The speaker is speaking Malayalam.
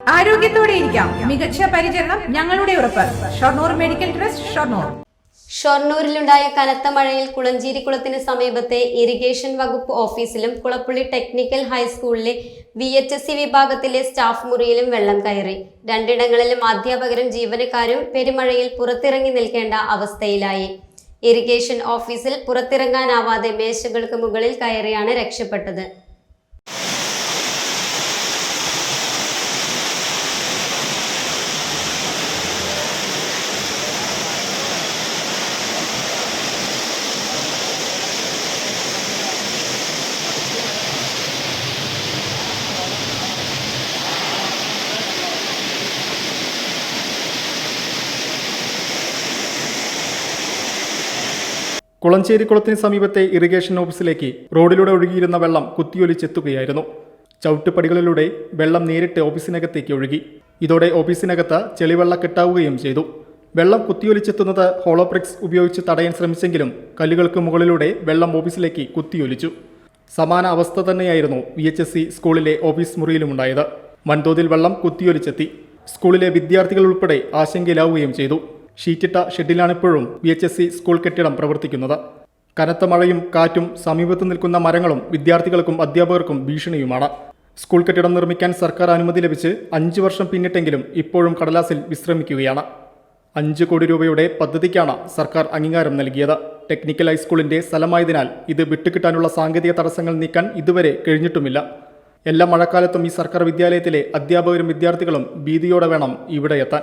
ആരോഗ്യത്തോടെ ഇരിക്കാം. മികച്ച പരിചരണം ഞങ്ങളുടെ ഉറപ്പ്. Shoranur medical trust Shoranur. ഷൊർണൂരിലുണ്ടായ കനത്ത മഴയിൽ കുളഞ്ചേരിക്കുളത്തിന് സമീപത്തെ ഇറിഗേഷൻ വകുപ്പ് ഓഫീസിലും കുളപ്പുള്ളി ടെക്നിക്കൽ ഹൈസ്കൂളിലെ വി എച്ച് എസ് സി വിഭാഗത്തിലെ സ്റ്റാഫ് മുറിയിലും വെള്ളം കയറി. രണ്ടിടങ്ങളിലും അധ്യാപകരും ജീവനക്കാരും പെരുമഴയിൽ പുറത്തിറങ്ങി നിൽക്കേണ്ട അവസ്ഥയിലായി. ഇറിഗേഷൻ ഓഫീസിൽ പുറത്തിറങ്ങാനാവാതെ മേശകൾക്ക് മുകളിൽ കയറിയാണ് രക്ഷപ്പെട്ടത്. കുളഞ്ചേരി കുളത്തിന് സമീപത്തെ ഇറിഗേഷൻ ഓഫീസിലേക്ക് റോഡിലൂടെ ഒഴുകിയിരുന്ന വെള്ളം കുത്തിയൊലിച്ചെത്തുകയായിരുന്നു. ചവിട്ടുപടികളിലൂടെ വെള്ളം നേരിട്ട് ഓഫീസിനകത്തേക്ക് ഒഴുകി. ഇതോടെ ഓഫീസിനകത്ത് ചെളിവെള്ള കെട്ടാവുകയും ചെയ്തു. വെള്ളം കുത്തിയൊലിച്ചെത്തുന്നത് ഹോളോപ്രിക്സ് ഉപയോഗിച്ച് തടയാൻ ശ്രമിച്ചെങ്കിലും കല്ലുകൾക്ക് മുകളിലൂടെ വെള്ളം ഓഫീസിലേക്ക് കുത്തിയൊലിച്ചു. സമാന അവസ്ഥ തന്നെയായിരുന്നു വി എച്ച് എസ് സി സ്കൂളിലെ ഓഫീസ് മുറിയിലുമുണ്ടായത്. വൻതോതിൽ വെള്ളം കുത്തിയൊലിച്ചെത്തി. സ്കൂളിലെ വിദ്യാർത്ഥികൾ ഉൾപ്പെടെ ആശങ്കയിലാവുകയും ചെയ്തു. ഷീറ്റിട്ട ഷെഡിലാണിപ്പോഴും V H S C school കെട്ടിടം പ്രവർത്തിക്കുന്നത്. കനത്ത മഴയും കാറ്റും സമീപത്ത് നിൽക്കുന്ന മരങ്ങളും വിദ്യാർത്ഥികൾക്കും അധ്യാപകർക്കും ഭീഷണിയുമാണ്. സ്കൂൾ കെട്ടിടം നിർമ്മിക്കാൻ സർക്കാർ അനുമതി ലഭിച്ച് അഞ്ച് വർഷം പിന്നിട്ടെങ്കിലും ഇപ്പോഴും കടലാസിൽ വിശ്രമിക്കുകയാണ്. അഞ്ച് കോടി രൂപയുടെ പദ്ധതിക്കാണ് സർക്കാർ അംഗീകാരം നൽകിയത്. ടെക്നിക്കൽ ഹൈസ്കൂളിന്റെ സ്ഥലമായതിനാൽ ഇത് വിട്ടുകിട്ടാനുള്ള സാങ്കേതിക തടസ്സങ്ങൾ നീക്കാൻ ഇതുവരെ കഴിഞ്ഞിട്ടുമില്ല. എല്ലാ മഴക്കാലത്തും ഈ സർക്കാർ വിദ്യാലയത്തിലെ അധ്യാപകരും വിദ്യാർത്ഥികളും ഭീതിയോടെ വേണം ഇവിടെ എത്താൻ.